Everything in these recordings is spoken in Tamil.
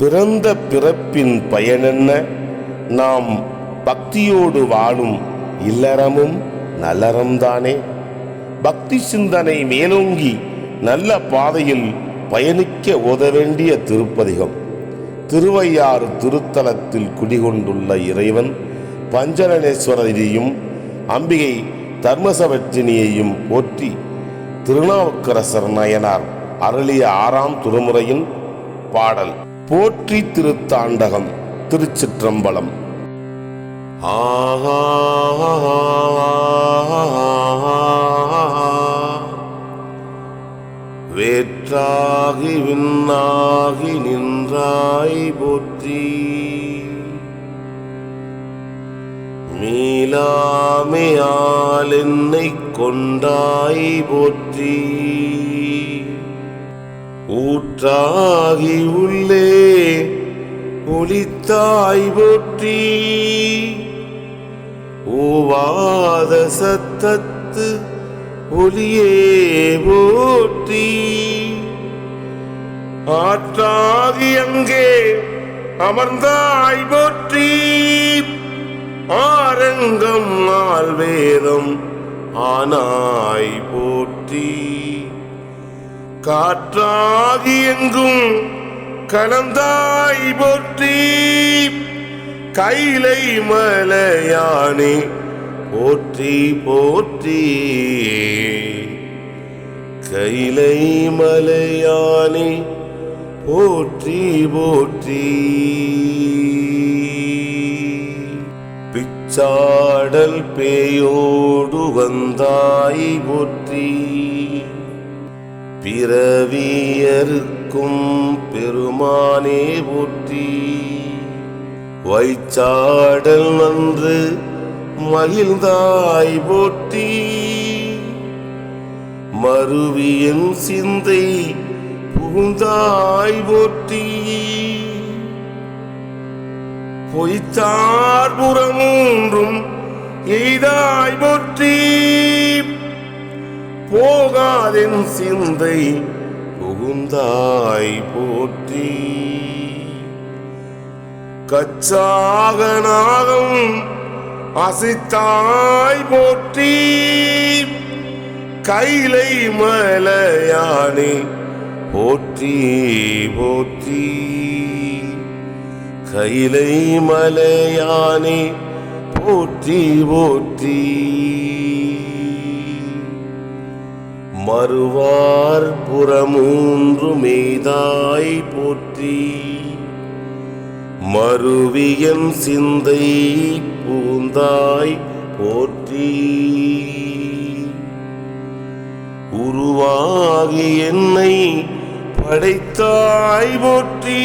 பிறந்த பிறப்பின் பயனென்ன? நாம் பக்தியோடு வாழும் இல்லறமும் நல்லறம்தானே. பக்தி சிந்தனை மேலோங்கி நல்ல பாதையில் பயணிக்க உத வேண்டிய திருப்பதிகம். திருவையாறு திருத்தலத்தில் குடிகொண்டுள்ள இறைவன் பஞ்சரணேஸ்வரரையும் அம்பிகை தர்மசவற்றினியையும் போற்றி திருநாவுக்கரசர் நயனார் அருளிய ஆறாம் திருமுறையின் பாடல். போற்றி திருத்தாண்டகம் திருச்சிற்றம்பலம். வேற்றாகி விண்ணாகி நின்றாய் போற்றி. மீளாமையால் என்னை கொண்டாய் போற்றி. ஊற்றாகி உள்ளே ஒளித்தாய் போற்றி. ஓவாத சத்தத்து ஒளியே போற்றி. ஆற்றாகி அங்கே அமர்ந்தாய் போற்றி. ஆரங்கம் ஆல்வேதம் ஆனாய் போற்றி. காற்றாகி எங்கும் கலந்தாய் போற்றி. கைலை மலையானே போற்றி போற்றி. கைலை மலையானே போற்றி போற்றி. பிச்சாடல் பேயோடு வந்தாய் போற்றி. பிறவியருக்கும் பெருமானே போற்றி. வைச்சாடல் நன்று மகிழ்ந்தாய் போற்றி. மருவியன் சிந்தை புகுந்தாய் போற்றி. பொய்த்தார் புறமூன்றும் எய்தாய் போற்றி. போகாதென் சிந்தை புகுந்தாய் போற்றி. கச்சாக நாகம் அசைத்தாய் போற்றி. கைலை மலையானே போற்றி போற்றி. கைலை மலையானே போற்றி போற்றி. மறுவார் புறமூன்று மெய்தாய் போற்றி. மறுவியன் சிந்தை பூந்தாய் போற்றி. உருவாகி என்னை படைத்தாய் போற்றி.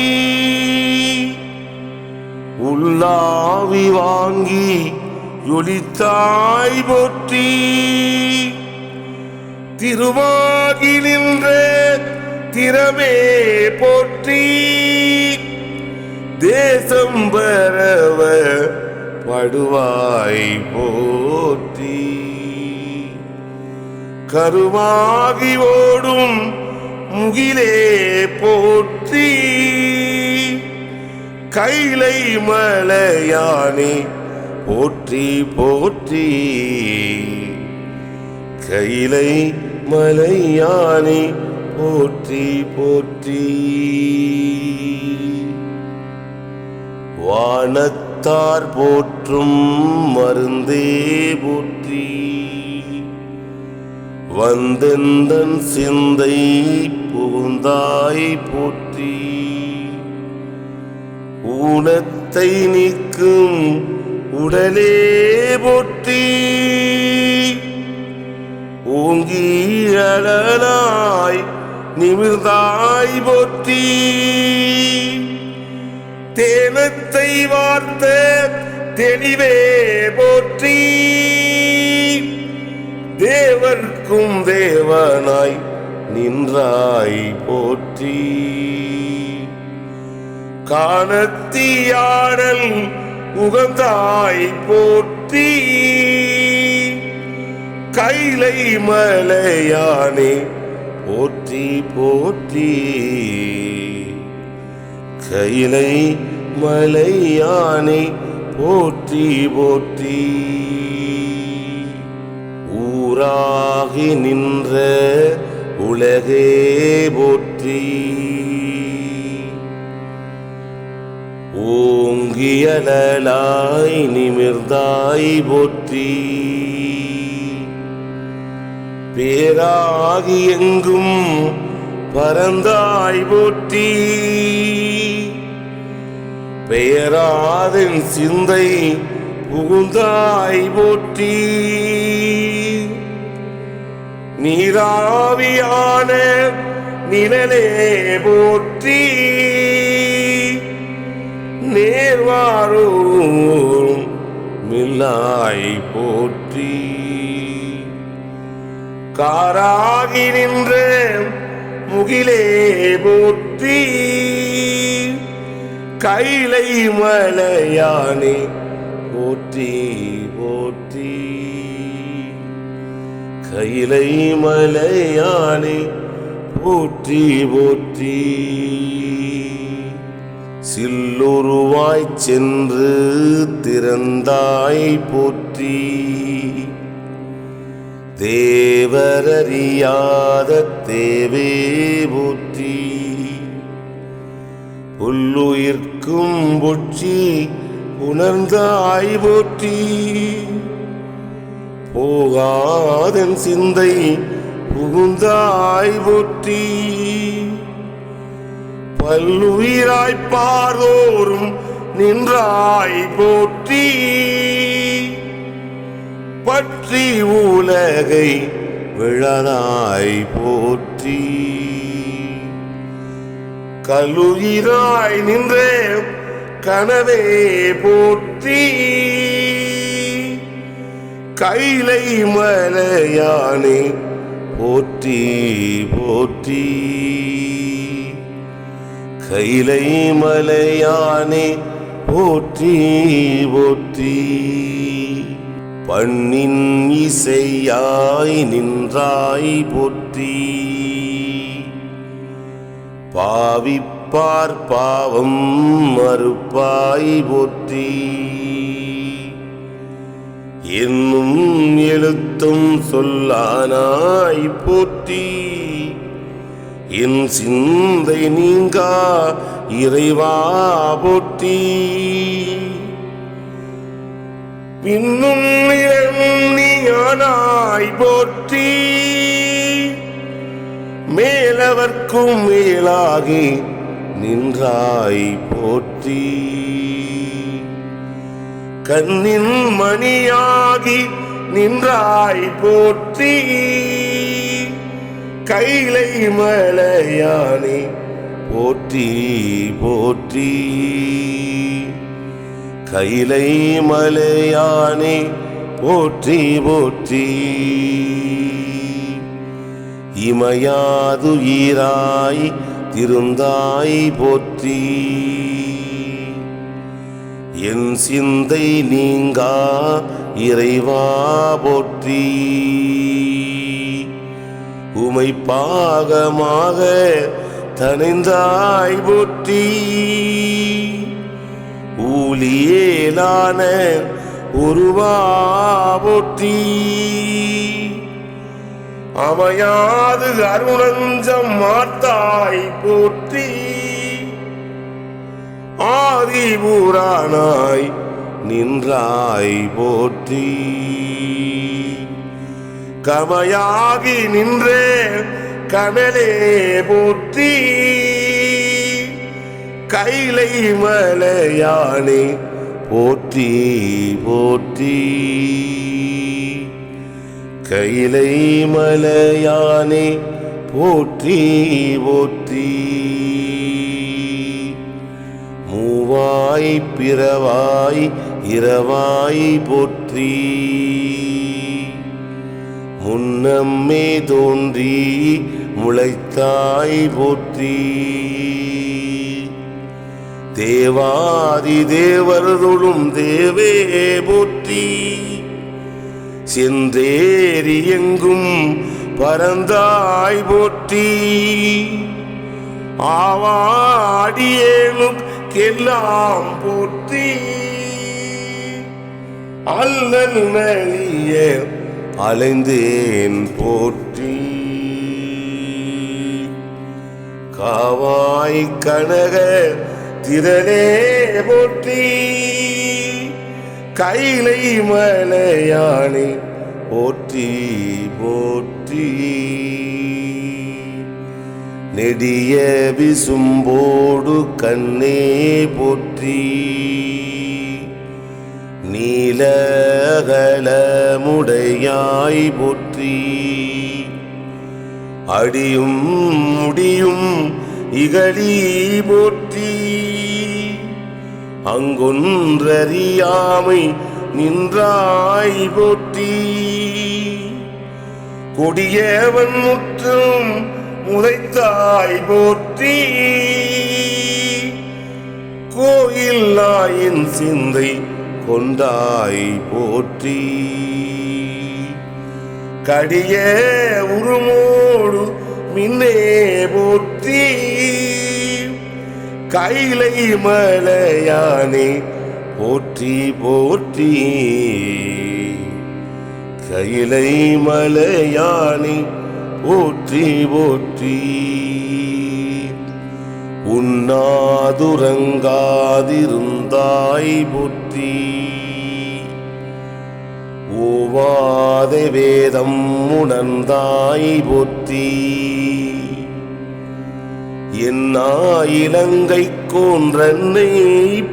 உள்ளாவி வாங்கி ஒளித்தாய் போற்றி. திருவாகி திறமே போற்றி. தேசம் பரவ படுவாய் போற்றி. கருவாகி ஓடும் முகிலே போற்றி. கைலை மலையானே போற்றி போற்றி. கைலை மலையானே போற்றி போற்றி. வானத்தார் போற்றும் மருந்தே போற்றி. வந்தெந்தன் சிந்தை புகுந்தாய் போற்றி. ஊனத்தை நீக்கும் உடலே போற்றி. ஓங்கி அழலாய் நிமிர்ந்தாய் போற்றி. தேனத்தை வார்த்த தெளிவே போற்றி. தேவர்க்கும் தேவனாய் நின்றாய் போற்றி. காணத்தியாடல் உகந்தாய் போற்றி. கைலை மலையானே போற்றி போற்றி. கைலை மலையானே போற்றி போற்றி. ஊராகி நின்ற உலகே போற்றி. ஓங்கியலாய் நிமிர்ந்தாய் போற்றி. பேராகி எங்கும் பரந்தாய் போற்றி. பெயராதன் சிந்தை புகுந்தாய் போற்றி. நீராவியான நிழலே போற்றி. நேர்வாரோ மில்லாய் போற்றி. காராகி நின்ற முகிலே போற்றி. கைலை மலையானே போற்றி போற்றி. கைலை மலையானே போற்றி போற்றி. சில்லுருவாய் சென்று திறந்தாய் போற்றி. தேவரறியாத தேவே போற்றி புல்லுயிர்க்கும் பொற்றி உணர்ந்த போற்றி போகாதன் சிந்தை புகுந்த போற்றி பல்லுயிராய்ப்பார்தோறும் நின்றாய் போற்றி. பற்றி உலகை விழனாய் போற்றி. கல்லுயிராய் நின்றே கனவே போற்றி. கைலை மலையானே போற்றி போற்றி. கைலை மலையானே போற்றி போற்றி. பண்ணின் இசையாய் நின்றாய் போற்றி. பாவிப்பார் பாவம் மறுப்பாய் போற்றி. என்னும் எழுத்தும் சொல்லானாய் போற்றி. என் சிந்தை நீங்கா இறைவா போற்றி. பின்னும் நீயானாய் போற்றி. மேலவர்க்கும் மேலாகி நின்றாய் போற்றி. கண்ணின் மணியாகி நின்றாய் போற்றி. கைலை மலையானே போற்றி போற்றி. கைலை மலையானே போற்றி போற்றி. இமையாதுயிராய் திருந்தாய் போற்றி. என் சிந்தை நீங்கா இறைவா போற்றி. உமை பாகமாக தனிந்தாய் போற்றி. ஊழியேலான உருவாவொற்றி அமையாது அருணஞ்சம் மாத்தாய் போற்றி. ஆதிபூரானாய் நின்றாய் போற்றி. கமையாகி நின்றே கமலே போற்றி. கைலை மலையானே போற்றி போற்றி. கைலை மலையானே போற்றி போற்றி. மூவாய் பிறவாய் இரவாய் போற்றி. முன்னம்மே தோன்றி முளைத்தாய் போற்றி. தேவாதி தேவர்களும் தேவே போற்றி. செந்தேரி எங்கும் பரந்தாய் போற்றி. ஆவாடியேனுக்கெல்லாம் போற்றி. அல்லல் நலிய அலைந்தேன் போற்றி. காவாய் கனக திரளே போற்றி. கைலை மலையானை போற்றி போற்றி. நெடிய விசும்போடு கண்ணே போற்றி. நீலகலமுடையாய் போற்றி. அடியும் முடியும் இகழி போற்றி. அங்கொன்றறியாமை நின்றாய் போற்றி. கொடியவன் முற்றும் முளைத்தாய் போற்றி. கோயில் நாயின் சிந்தை கொண்டாய் போற்றி. கடிய உருமோடு மின்னே போற்றி. கைலை மலையானே போற்றி போற்றி. கைலை மலையானே போற்றி போற்றி. உண்ணாதுறங்காதிருந்தாய் போற்றி. ஓவாத வேதம் உணர்ந்தாய் போற்றி. என்னா இலங்கை கோன்றன்னை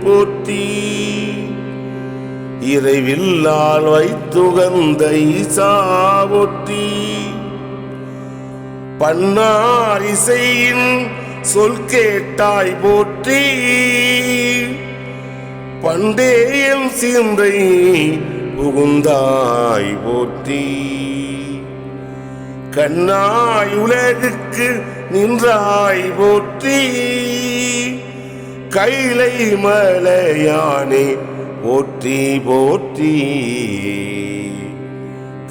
போற்றி இறைவில்லால் வைத்துகந்த ஈசா போற்றி. பன்னார் இசையின் சொல் கேட்டாய் போற்றி பண்டேயம் சீந்தை புகுந்தாய் போற்றி. கண்ணாய் உலகுக்கு நின்றாய் போற்றி. கைலை மலையானே போற்றி போற்றி.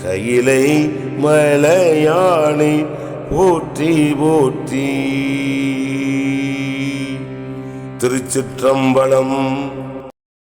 கையிலை மலையானே போற்றி போற்றி. திருச்சிற்றம்பலம்